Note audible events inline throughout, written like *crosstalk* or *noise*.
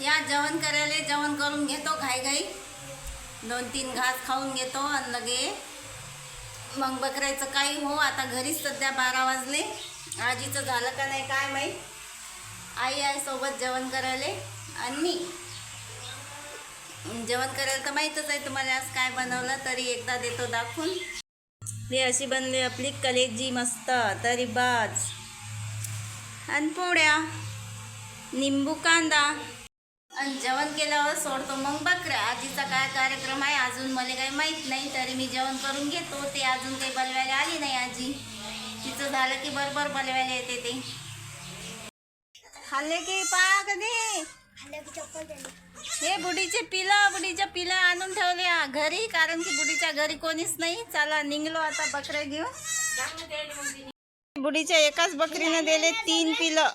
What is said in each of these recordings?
या जेवण करायला जेवण करून घेतो घाई घाई दोन तीन घास खाऊन घेतो आणि लगे मग बकरायचं काही हो आता घरीच सध्या बारा वाजले. आजीचं झालं का नाही काय माहीत. आई आहे सोबत जेवण करायला. आणि मी. जेवण करायला तर माहीतच आहे तुम्हाला आज काय बनवलं तरी एकदा देतो दाखवून. हे अशी बनली आपली कलेजी मस्त तरी बाज. आणि पोळ्या निंबू कांदा. आणि जेवण केल्यावर सोडतो मग बकऱ्या आजीचा काय कार्यक्रम आहे अजून मला काही माहीत नाही तरी मी जेवण करून घेतो. ते अजून काही बलवायला आली नाही आजी. तिचं झालं की बरोबर बलवायला येते ते. खाल्ले की पा कधी? हे बुडीचे पिलं बुडीच्या पिलं आणून ठेवल्या घरी कारण की बुडीच्या घरी कोणीच नाही. चला निघलो आता बकऱ्या घेऊन. बुडीच्या एकाच बकरीनं दिले तीन पिलं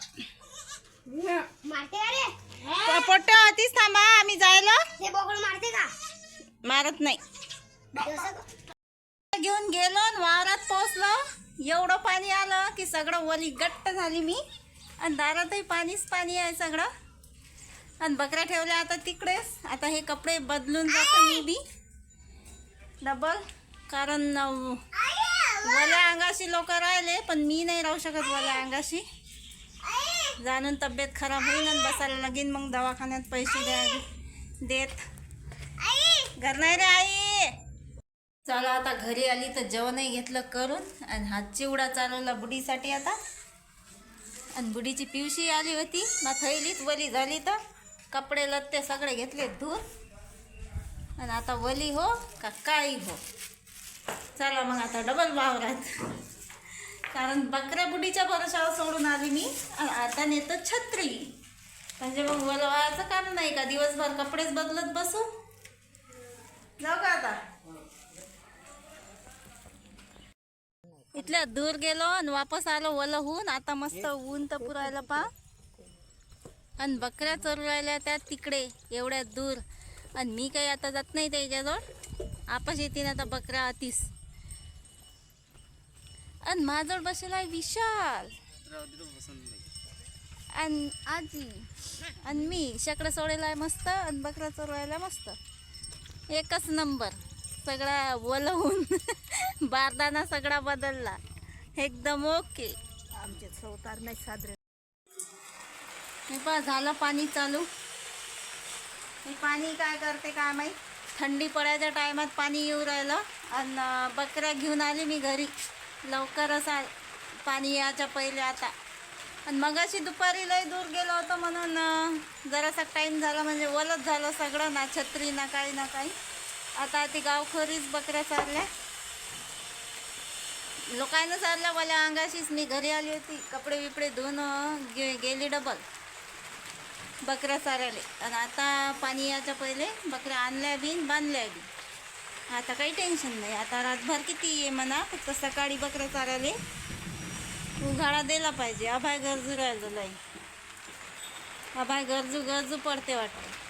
मारते का रे पोट्ट आतीच थांबा आम्ही जायला ते बोकड मारते का मारत नाही. घेऊन गेलो आणि वावरात पोचलो एवढं पाणी आलं की सगळं वली गट्ट झाली मी. आणि दारातही पाणीच पाणी आहे सगळं. आणि बकऱ्या ठेवल्या आता तिकडेच. आता हे कपडे बदलून जातो मी बी. डबल कारण वल्या अंगाशी लोक राहिले पण मी नाही राहू शकत वल्या अंगाशी. जाणून तब्येत खराब होईल आणि बसायला लगीन. मग दवाखान्यात पैसे द्या देत. घर नाही रे आई. चला आता घरी आली तर जेवणही घेतलं करून आणि हा चिवडा चालवला बुडीसाठी आता. आणि बुडीची पिवशी आली होती ना थैलीच वली झाली तर कपडे लत्ते सगळे घेतले धूर. आणि आता वली हो का काळी हो. चला मग आता डबल वावरात. कारण बकऱ्या बुडीच्या भरोशावर सोडून आली मी. आणि आता नेतो छत्री. म्हणजे मग वलवायचं काम नाही का? दिवसभर कपडेच बदलत बसू. जाऊ का आता? इथल्या दूर गेलो आणि वापस आलो ओलं होऊन आता मस्त ऊन तर पुरायला पा. आणि बकऱ्या चरवायला त्या तिकडे एवढ्या दूर. आणि मी काही आता जात नाही त्याच्याजवळ. आपस येते आता बकऱ्या आतीस. आणि माझ्याजवळ बसेला आहे विशाल. आणि आजी. आणि मी शकडं सोडायला मस्त आणि बकऱ्या चरवायला मस्त. एकच नंबर. सगळा वलवून *laughs* बारदाना सगळा बदलला. एकदम ओके. आमचे चौतार नाही साजरे. हे पहा झालं पाणी चालू. हे पाणी काय करते काय माहीत? थंडी पडायच्या टायमात पाणी येऊ राहिलं आणि बकऱ्या घेऊन आली मी घरी. लवकरच आ पाणी यायच्या पहिले आता. आणि मगाशी दुपारी लय दूर गेलो होतो म्हणून जरासा टाईम झाला म्हणजे वलत झालं सगळं ना छत्री ना काही ना काही. आता ती गावखोरीच बकऱ्या चालल्या. लोकांना चालल्या मला अंगाशीच मी घरी आली होती. कपडे बिपडे धुवून गे गेली डबल बकऱ्या चारायले. आणि आता पाणी याच्या पहिले बकऱ्या आणल्या बीन बांधल्या बी आता काही टेन्शन नाही. आता रातभर किती आहे म्हणा फक्त सकाळी बकऱ्या चारायले. उघाडा दिला पाहिजे. अभाय गरजू राहिलो नाही. अभाय गरजू गरजू पडते वाटतं.